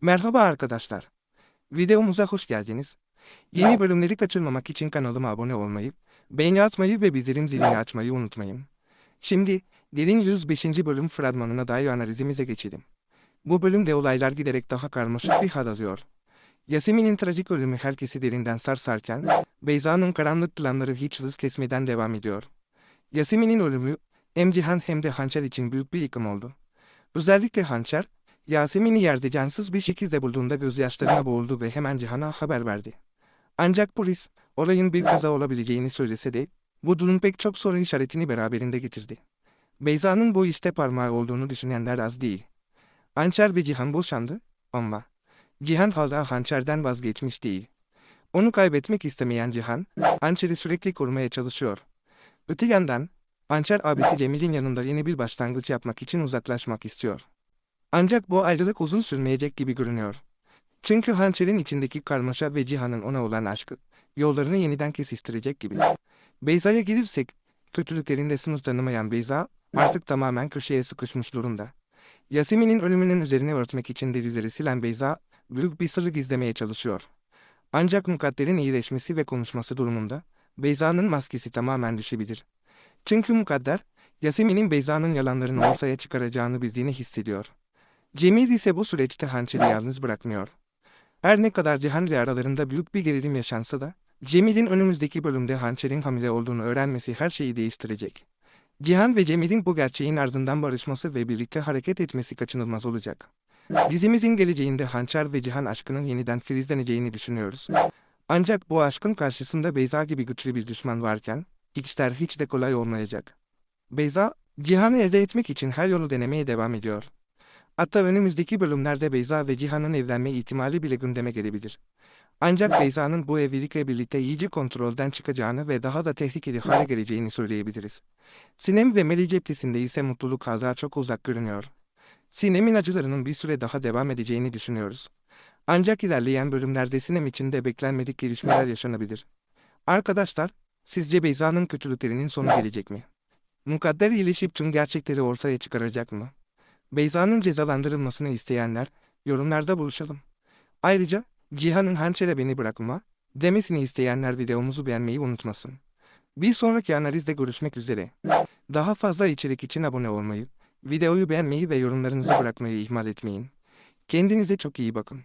Merhaba arkadaşlar. Videomuza hoş geldiniz. Yeni bölümleri kaçırmamak için kanalıma abone olmayı, beğeni atmayı ve bildirim zilini açmayı unutmayın. Şimdi Derin 105. bölüm fragmanına dair analizimize geçelim. Bu bölümde olaylar giderek daha karmaşık bir hal alıyor. Yasemin'in trajik ölümü herkesi derinden sarsarken, Beyza'nın karanlık planları hiç hız kesmeden devam ediyor. Yasemin'in ölümü, hem Cihan hem de Hançer için büyük bir yıkım oldu. Özellikle Hançer, Yasemin'i yerde cansız bir şekilde bulduğunda gözyaşlarına boğuldu ve hemen Cihan'a haber verdi. Ancak polis, olayın bir kaza olabileceğini söylese de, bu durum pek çok soru işaretini beraberinde getirdi. Beyza'nın bu işte parmağı olduğunu düşünenler az değil. Hançer ve Cihan boşandı ama Cihan hala Hançer'den vazgeçmiş değil. Onu kaybetmek istemeyen Cihan, Hançer'i sürekli korumaya çalışıyor. Öte yandan, Hançer abisi Cemil'in yanında yeni bir başlangıç yapmak için uzaklaşmak istiyor. Ancak bu ayrılık uzun sürmeyecek gibi görünüyor. Çünkü hançerin içindeki karmaşa ve Cihan'ın ona olan aşkı, yollarını yeniden kesiştirecek gibi. Beyza'ya gelirsek, kötülüklerinde sınır tanımayan Beyza, artık tamamen köşeye sıkışmış durumda. Yasemin'in ölümünün üzerine örtmek için delilleri silen Beyza, büyük bir sırrı gizlemeye çalışıyor. Ancak mukadderin iyileşmesi ve konuşması durumunda, Beyza'nın maskesi tamamen düşebilir. Çünkü mukadder, Yasemin'in Beyza'nın yalanlarını ortaya çıkaracağını bildiğini hissediyor. Cemil ise bu süreçte hançeri yalnız bırakmıyor. Her ne kadar Cihan ile aralarında büyük bir gerilim yaşansa da, Cemil'in önümüzdeki bölümde hançerin hamile olduğunu öğrenmesi her şeyi değiştirecek. Cihan ve Cemil'in bu gerçeğin ardından barışması ve birlikte hareket etmesi kaçınılmaz olacak. Dizimizin geleceğinde Hançer ve Cihan aşkının yeniden filizleneceğini düşünüyoruz. Ancak bu aşkın karşısında Beyza gibi güçlü bir düşman varken, işler hiç de kolay olmayacak. Beyza, Cihan'ı elde etmek için her yolu denemeye devam ediyor. Hatta önümüzdeki bölümlerde Beyza ve Cihan'ın evlenme ihtimali bile gündeme gelebilir. Ancak Beyza'nın bu evlilikle birlikte iyice kontrolden çıkacağını ve daha da tehlikeli hale geleceğini söyleyebiliriz. Sinem ve Melih cephesinde ise mutluluk hala çok uzak görünüyor. Sinem'in acılarının bir süre daha devam edeceğini düşünüyoruz. Ancak ilerleyen bölümlerde Sinem için de beklenmedik gelişmeler yaşanabilir. Arkadaşlar, sizce Beyza'nın kötülüklerinin sonu gelecek mi? Mukadder iyileşip tüm gerçekleri ortaya çıkaracak mı? Beyza'nın cezalandırılmasını isteyenler, yorumlarda buluşalım. Ayrıca, Cihan'ın hançere beni bırakma, demesini isteyenler videomuzu beğenmeyi unutmasın. Bir sonraki analizde görüşmek üzere. Daha fazla içerik için abone olmayı, videoyu beğenmeyi ve yorumlarınızı bırakmayı ihmal etmeyin. Kendinize çok iyi bakın.